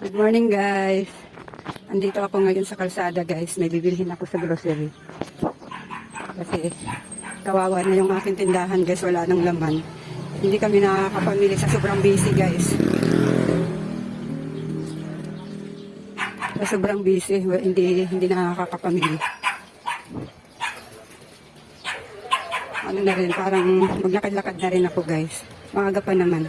Good morning guys. Andito ako ngayon sa kalsada guys. May bibilhin ako sa grocery. Kasi kawawa na yung aking tindahan guys. Wala nang laman. Hindi kami nakakapamili sa sobrang busy guys. Sa sobrang busy, wa- hindi hindi nakakapamili. Ano na rin, parang maglakad-lakad na rin ako guys. Maaga pa naman.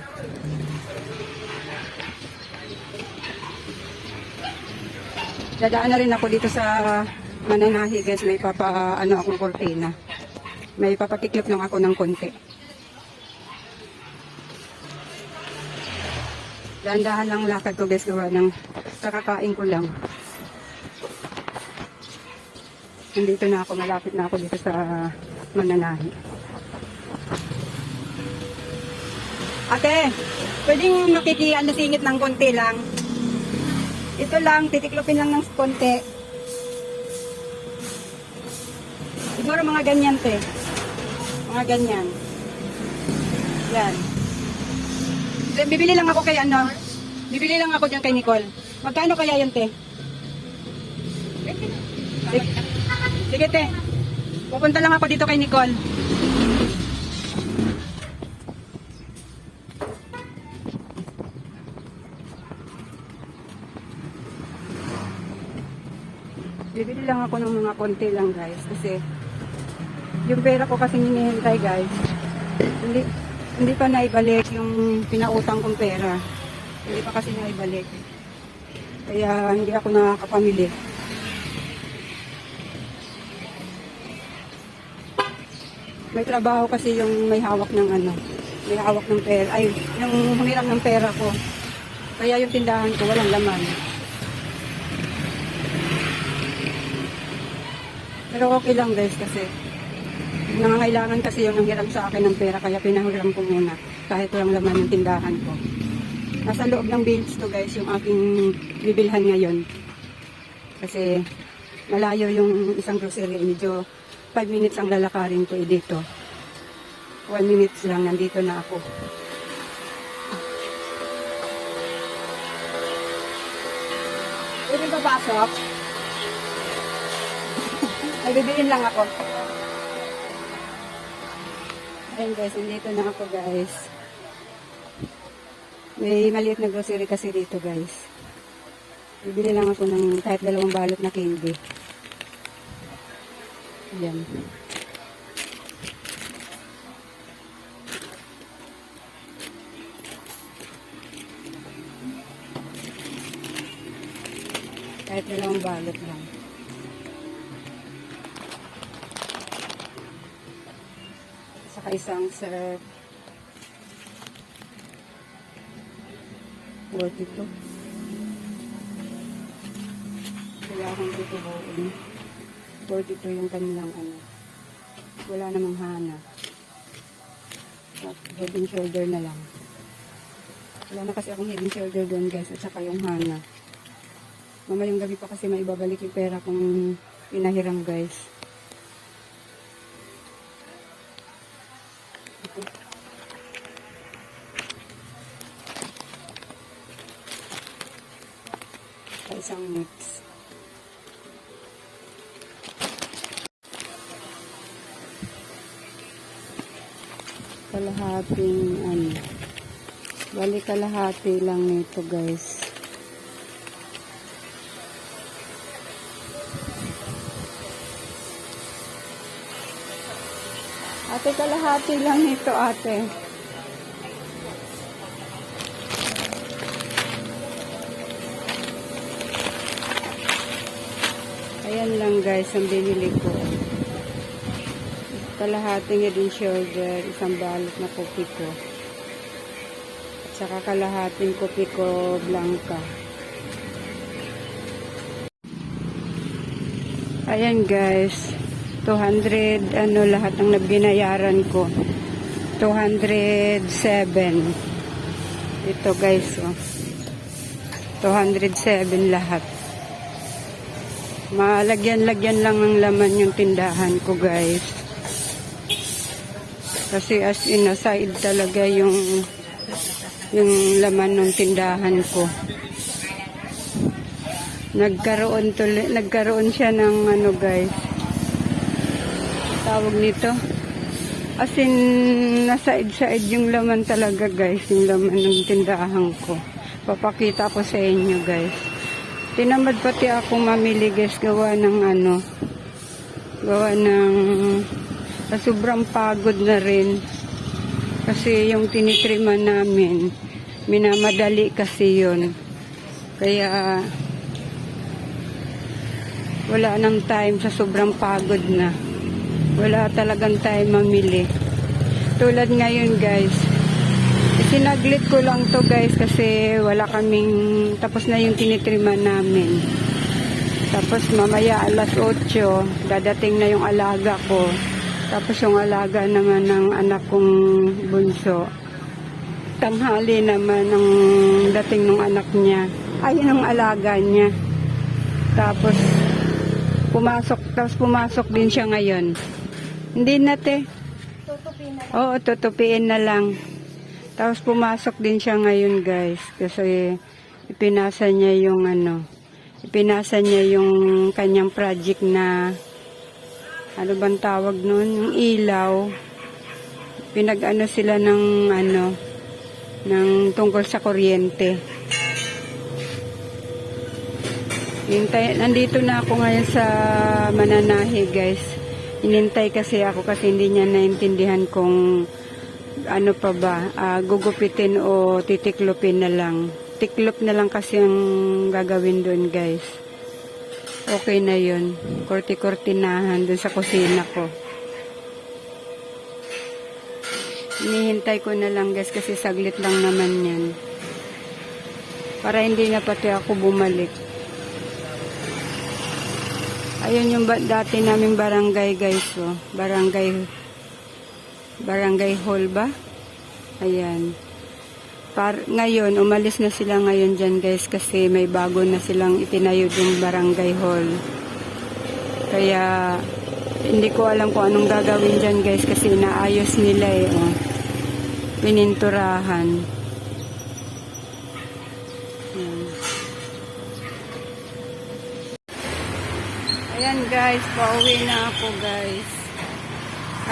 Dadaan na rin ako dito sa Mananahi guys. May papa, ano akong kortina. May papatiklop lang ako ng konti. Dahan-dahan lang lakad ko guys gawa ng kakakain ko lang. Nandito na ako, malapit na ako dito sa Mananahi. Ate, pwedeng makikian na singit ng konti lang. Ito lang, titiklopin lang ng konti. Siguro mga ganyan, te. Mga ganyan. Yan. Bibili lang ako kay ano. Bibili lang ako dyan kay Nicole. Magkano kaya yun, te? Sige te. Pupunta lang ako dito kay Nicole. Bibili lang ako ng mga konti lang guys kasi yung pera ko kasi hinihintay guys. Hindi hindi pa naibalik yung pinautang kong pera. Hindi pa kasi naibalik. Kaya hindi ako nakakapamili. May trabaho kasi yung may hawak ng ano, may hawak ng pera, ay, yung humiram ng pera ko. Kaya yung tindahan ko walang laman. Pero okay lang guys kasi nangangailangan kasi yung nanghiram sa akin ng pera kaya pinahiram ko muna kahit walang laman ng tindahan ko. Nasa loob ng bills to guys yung aking bibilhan ngayon. Kasi malayo yung isang grocery. Medyo 5 minutes ang lalakarin ko eh dito. 1 minutes lang nandito na ako. Pwede ba pasok? Ay, lang ako. Ayun guys, nandito na ako guys. May maliit na grocery kasi dito guys. Bibili lang ako ng kahit dalawang balot na candy. Ayan. Kahit dalawang balot lang. Saka isang serve. 42. Kaya akong tutubuin. 42 yung kanilang ano. Wala namang hana. At head and shoulder na lang. Wala na kasi akong head and shoulder doon guys. At saka yung hana. Mamayang gabi pa kasi maibabalik yung pera kung pinahiram guys. Isang mix. Kalahating ano. Bali kalahati lang nito guys. Ate, kalahati lang nito ate. Ayan lang guys ang binili ko. Kalahating head and shoulder, isang balot na kopi ko. At saka kalahating kopi ko blanca. Ayan guys, 200 ano lahat ng nabinayaran ko. 207. Ito guys, oh. 207 lahat. Malagyan-lagyan lang ng laman yung tindahan ko guys. Kasi as in aside talaga yung yung laman ng tindahan ko. Nagkaroon tuloy, nagkaroon siya ng ano guys. Tawag nito. As in, nasaid-said yung laman talaga guys. Yung laman ng tindahan ko. Papakita ko sa inyo guys. Tinamad pati ako mamili guys. Gawa ng ano. Gawa ng sa sobrang pagod na rin. Kasi yung tinitriman namin, minamadali kasi yun. Kaya wala nang time sa sobrang pagod na. Wala talagang time mamili. Tulad ngayon guys, isinaglit ko lang to guys kasi wala kaming, tapos na yung tinitriman namin. Tapos mamaya alas 8, dadating na yung alaga ko. Tapos yung alaga naman ng anak kong bunso. Tanghali naman ang dating ng anak niya. Ay, ng alaga niya. Tapos pumasok, tapos pumasok din siya ngayon. Hindi na te. Tutupin na. Oo, tutupiin na lang. Tapos pumasok din siya ngayon guys. Kasi ipinasa niya yung ano, ipinasa niya yung kanyang project na ano bang tawag nun? Yung ilaw. Pinag-ano sila ng ano, ng tungkol sa kuryente. Hintay, nandito na ako ngayon sa Mananahi guys. Inintay kasi ako kasi hindi niya naintindihan kung ano pa ba, ah, gugupitin o titiklopin na lang. Tiklop na lang kasi ang gagawin doon guys. Okay na yun. Korti-kortinahan doon sa kusina ko. Inihintay ko na lang guys kasi saglit lang naman yan. Para hindi na pati ako bumalik. Ayun yung ba- dati naming barangay guys oh. Barangay Barangay Hall ba? Ayan. Par ngayon, umalis na sila ngayon dyan guys kasi may bago na silang itinayo yung barangay hall. Kaya hindi ko alam kung anong gagawin dyan guys kasi inaayos nila eh. Oh. Pininturahan. Ayan. Ayan guys, pauwi na ako guys.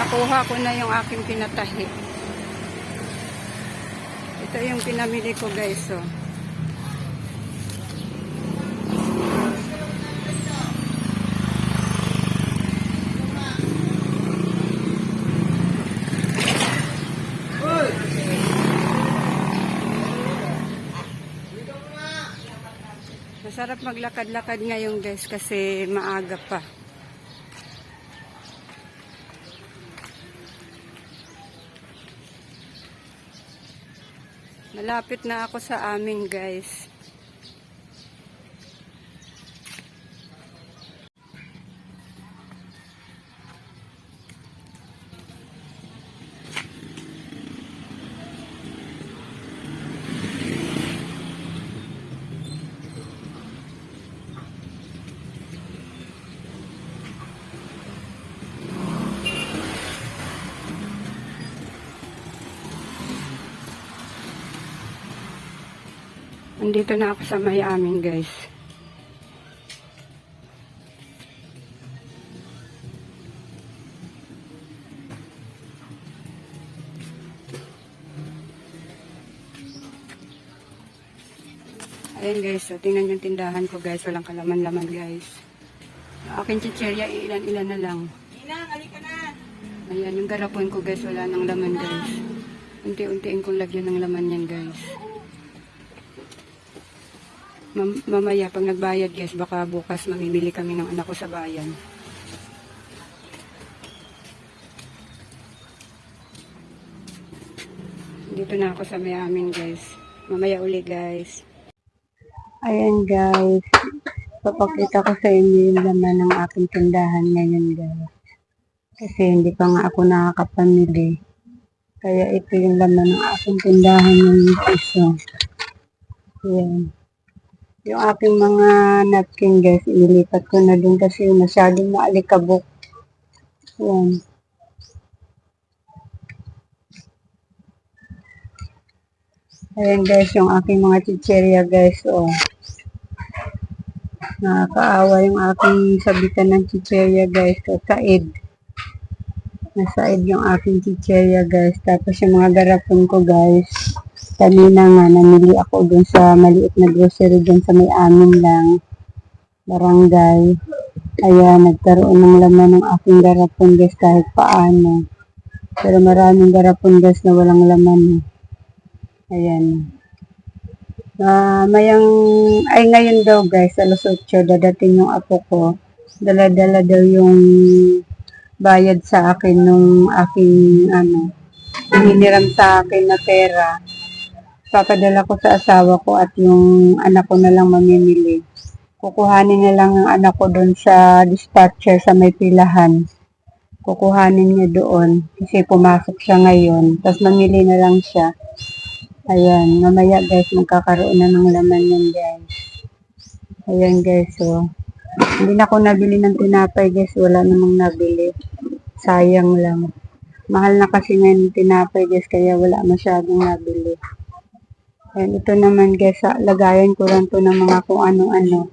Nakuha ko na yung aking pinatahi. Ito yung pinamili ko guys, oh. Masarap maglakad-lakad ngayon guys kasi maaga pa. Malapit na ako sa amin guys. Andito na ako sa may amin guys. Ayan guys, so tingnan yung tindahan ko guys. Walang kalaman-laman guys. Akin chicherya, ilan-ilan na lang. Inang, alika na. Ayan, yung garapon ko guys, wala nang laman guys. Unti-untiin kong lagyan ng laman yan guys. Mam- mamaya pag nagbayad guys, baka bukas mamimili kami ng anak ko sa bayan. Dito na ako sa may amin guys. Mamaya uli guys. Ayan guys. Papakita ko sa inyo yung laman ng aking tindahan ngayon guys. Kasi hindi pa nga ako nakakapamili. Kaya ito yung laman ng aking tindahan ng piso. Ayan. Yung aking mga napkin guys, inilipat ko na dun kasi masyadong maalikabok. Ayan. Ayan guys, yung aking mga chicheria guys, oh. Nakakaawa yung aking sabitan ng chicheria guys. So, said. Nasaid yung aking chicheria guys. Tapos yung mga garapon ko guys. Kanina nga, namili ako dun sa maliit na grocery dun sa may amin lang. Barangay. Kaya nagkaroon ng laman ng aking garapon guys kahit paano. Pero maraming garapon guys na walang laman. Ayan. Ah, mayang, ay ngayon daw guys, alas 8, dadating yung apo ko. Dala-dala daw yung bayad sa akin nung aking, ano, hiniram sa akin na pera. Papadala ko sa asawa ko at yung anak ko na lang mamimili. Kukuhanin na lang ang anak ko doon sa dispatcher sa may pilahan. Kukuhanin niya doon kasi pumasok siya ngayon. Tapos mamili na lang siya. Ayan, mamaya guys, magkakaroon na ng laman yan guys. Ayan guys, so. Hindi na ako nabili ng tinapay guys, wala namang nabili. Sayang lang. Mahal na kasi ngayon tinapay guys, kaya wala masyadong nabili. Ayan, ito naman guys, sa- lagayan ko lang to ng mga kung ano-ano.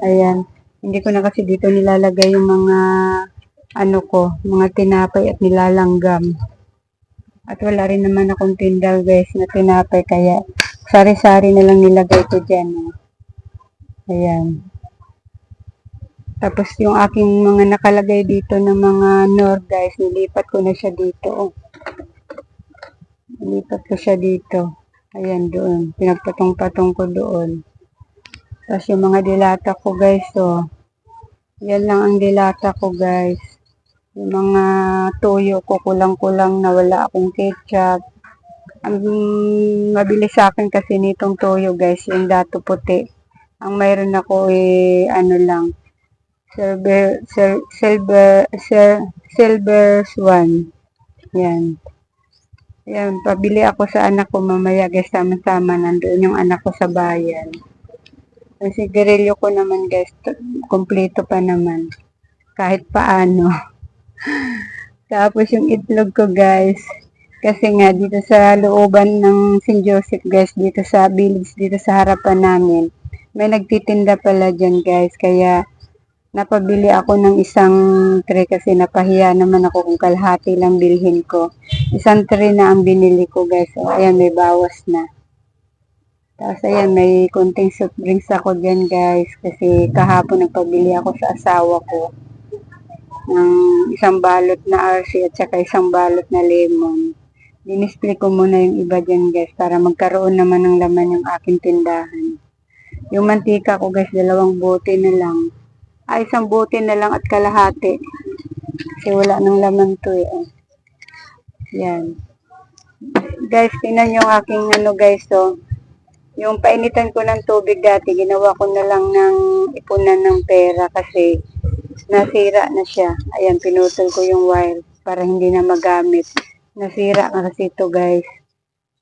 Ayan, hindi ko na kasi dito nilalagay yung mga ano ko, mga tinapay at nilalanggam. At wala rin naman akong tindal guys na tinapay kaya sari-sari na lang nilagay ko dyan. Oh. Ayan. Tapos yung aking mga nakalagay dito ng mga nor guys, nilipat ko na siya dito. Oh. Nilipat ko siya dito. Ayan doon. Pinagpatong-patong ko doon. Tapos yung mga dilata ko guys, oh. Yan lang ang dilata ko guys. Yung mga toyo ko, kulang-kulang na wala akong ketchup. Ang mabilis sa akin kasi nitong toyo guys, yung dato puti. Ang mayroon ako eh, ano lang, silver, sil- silver, sil- silver swan. Yan. Yan, pabili ako sa anak ko mamaya guys, sama-sama nandoon yung anak ko sa bayan. Kasi sigarilyo ko naman guys, kompleto pa naman. Kahit paano. Tapos yung itlog ko guys, kasi nga dito sa looban ng St. Joseph guys, dito sa village, dito sa harapan namin, may nagtitinda pala dyan guys, kaya napabili ako ng isang tray kasi napahiya naman ako kung kalahati lang bilhin ko. Isang tray na ang binili ko guys, so ayan may bawas na. Tapos ayan, may konting soft drinks ako dyan guys, kasi kahapon nagpabili ako sa asawa ko ng isang balot na RC at saka isang balot na lemon. Dinisplay ko muna yung iba dyan guys para magkaroon naman ng laman yung aking tindahan. Yung mantika ko guys, dalawang bote na lang. Ay, isang bote na lang at kalahati. Kasi wala nang laman to eh. oh. Yan. Guys, tingnan yung aking ano guys so. Yung painitan ko ng tubig dati, ginawa ko na lang ng ipunan ng pera kasi nasira na siya. Ayan, pinutol ko yung wire para hindi na magamit. Nasira na kasi ito guys.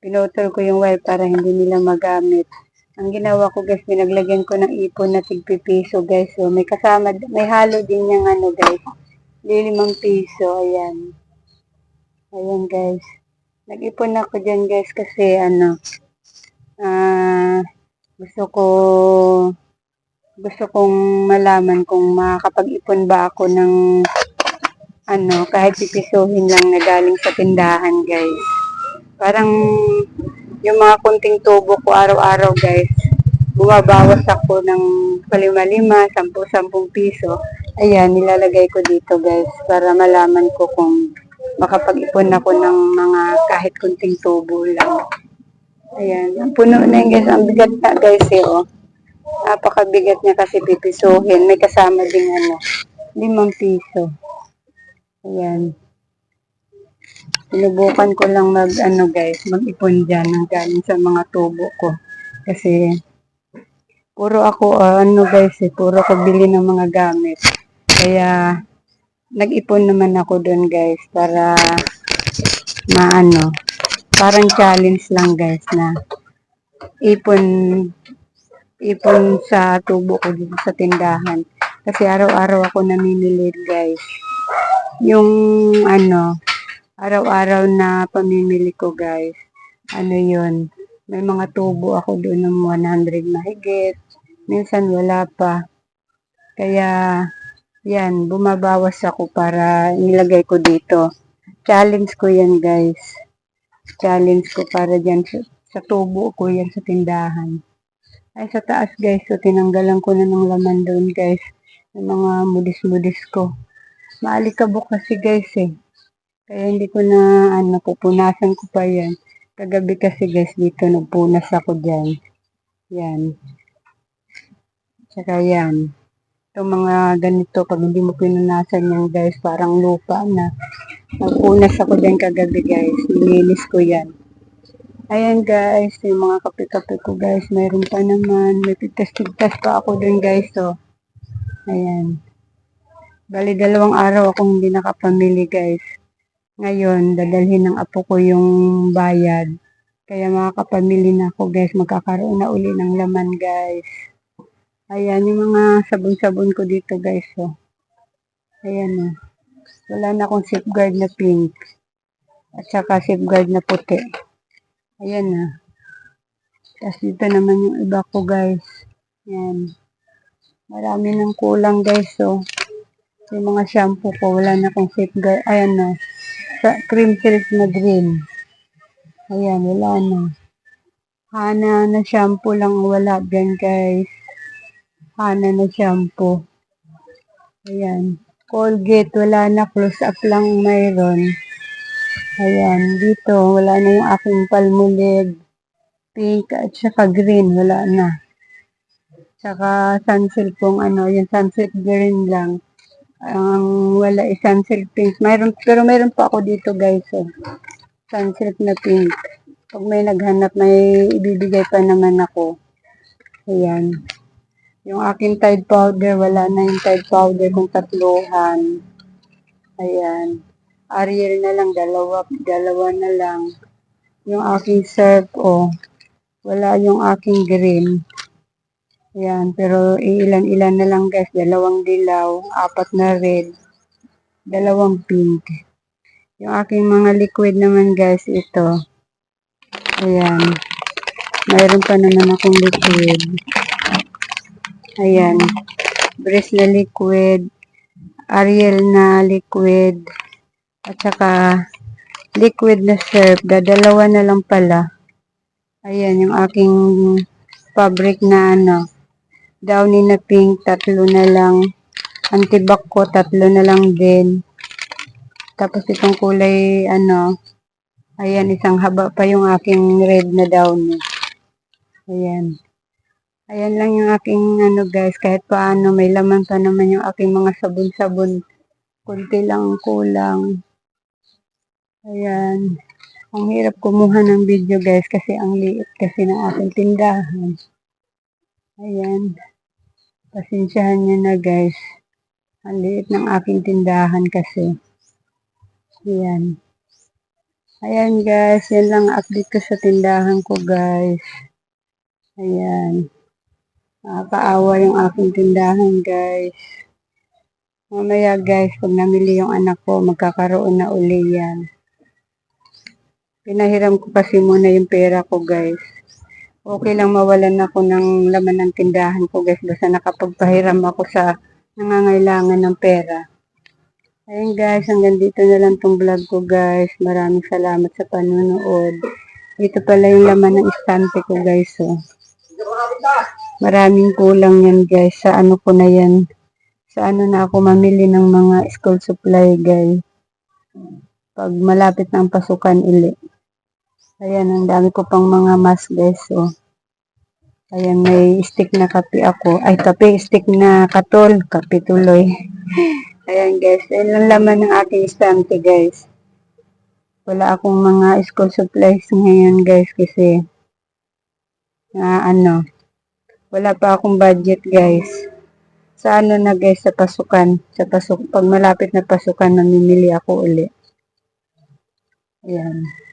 Pinutol ko yung wire para hindi nila magamit. Ang ginawa ko guys, binaglagyan ko ng ipon na tigpipiso guys. So, may kasama, may halo din yung ano guys. Lilimang piso, ayan. Ayan guys. Nag-ipon ako dyan guys kasi ano, ah, gusto ko, gusto kong malaman kung makakapag-ipon ba ako ng ano, kahit pipisuhin lang na galing sa tindahan guys. Parang yung mga kunting tubo ko araw-araw guys, bumabawas ako ng palima-lima, sampu-sampung piso. Ayan, nilalagay ko dito guys para malaman ko kung makapag-ipon ako ng mga kahit kunting tubo lang. Ayan, ang puno na yun guys, ang bigat na guys eh oh. Napakabigat niya kasi pipisuhin. May kasama ding ano, limang piso. Ayan. Sinubukan ko lang mag, ano guys, mag-ipon dyan ng galing sa mga tubo ko. Kasi, puro ako, ah, ano guys, eh, puro ako bili ng mga gamit. Kaya, nag-ipon naman ako doon guys, para, maano, parang challenge lang guys na ipon, ipon sa tubo ko dito sa tindahan. Kasi araw-araw ako namimili guys. Yung, ano, araw-araw na pamimili ko guys. Ano yun? May mga tubo ako doon ng 100 mahigit. minsan wala pa. Kaya, yan, bumabawas ako para nilagay ko dito. Challenge ko yan, guys. Challenge ko para dyan sa, sa tubo ko yan sa tindahan. Ay, sa taas, guys, so tinanggalan ko na ng laman doon, guys. Yung mga mudis-mudis ko. Maalikabok kasi, guys, eh. Kaya hindi ko na, ano, pupunasan ko pa yan. Kagabi kasi, guys, dito nagpunas ako dyan. Yan. Tsaka yan. Itong mga ganito, pag hindi mo pinunasan yan, guys, parang lupa na. Nagpunas ako dyan kagabi, guys. Nilinis ko yan. Ayan, guys. Yung mga kape-kape ko, guys. Mayroon pa naman. May pigtas-pigtas pa ako dun, guys. So, ayan. Bali, dalawang araw akong hindi nakapamili, guys. Ngayon, dadalhin ng apo ko yung bayad. Kaya makakapamili na ako, guys. Magkakaroon na uli ng laman, guys. Ayan, yung mga sabon-sabon ko dito, guys. So, ayan, oh. Wala na akong safeguard na pink. At saka safeguard na puti. Ayan na. Tapos dito naman yung iba ko guys. Ayan. Marami ng kulang guys. So, yung mga shampoo ko, wala na akong safeguard. Ayan na. Sa cream silk na green. Ayan, wala na. Hana na shampoo lang wala dyan guys. Hana na shampoo. Ayan. Colgate, wala na. Close up lang mayroon. Ayan, dito, wala na yung aking palmolive. Pink at saka green, wala na. Saka sunsilk kung ano, yung sunsilk green lang. Ang wala is sunsilk pink. Mayroon, pero mayroon pa ako dito guys. Oh. Sunsilk na pink. Pag may naghanap, may ibibigay pa naman ako. Ayan. Yung aking Tide powder, wala na yung Tide powder kung tatluhan. Ayan. Ariel na lang, dalawa, dalawa na lang. Yung aking surf, oh, wala yung aking green. Ayan, pero ilan-ilan na lang guys. Dalawang dilaw, apat na red, dalawang pink. Yung aking mga liquid naman guys, ito. Ayan. Mayroon pa naman akong liquid. Ayan. Breast na liquid. Ariel na liquid. At saka liquid na syrup. Dadalawa na lang pala. Ayan, yung aking fabric na ano. Downy na pink, tatlo na lang. Antibac ko, tatlo na lang din. Tapos itong kulay, ano, ayan, isang haba pa yung aking red na downy. Ayan. Ayan lang yung aking, ano guys, kahit paano, may laman pa naman yung aking mga sabon-sabon. Kunti lang ang kulang. Ayan. Ang hirap kumuha ng video guys kasi ang liit kasi ng aking tindahan. Ayan. Pasensyahan nyo na guys. Ang liit ng aking tindahan kasi. Ayan. Ayan guys. Yan lang ang update ko sa tindahan ko guys. Ayan. Nakakaawa yung aking tindahan guys. Mamaya guys, pag namili yung anak ko, magkakaroon na uli yan. Pinahiram ko kasi muna yung pera ko, guys. Okay lang mawalan ako ng laman ng tindahan ko, guys. Basta nakapagpahiram ako sa nangangailangan ng pera. Ayun, guys. Hanggang dito na lang tong vlog ko, guys. Maraming salamat sa panonood. Ito pala yung laman ng istante ko, guys. Oh. Maraming kulang yan, guys. Sa ano ko na yan. Sa ano na ako mamili ng mga school supply, guys. Pag malapit ang pasukan uli. Ayan, ang dami ko pang mga mask guys. So, ayan, may stick na kape ako. Ay, kape, stick na katol. Kape tuloy. ayan guys, ayan lang laman ng aking estante guys. Wala akong mga school supplies ngayon guys kasi na ano, wala pa akong budget guys. Sa ano na guys, sa pasukan. Sa pasuk pag malapit na pasukan, namimili ako uli. Ayan.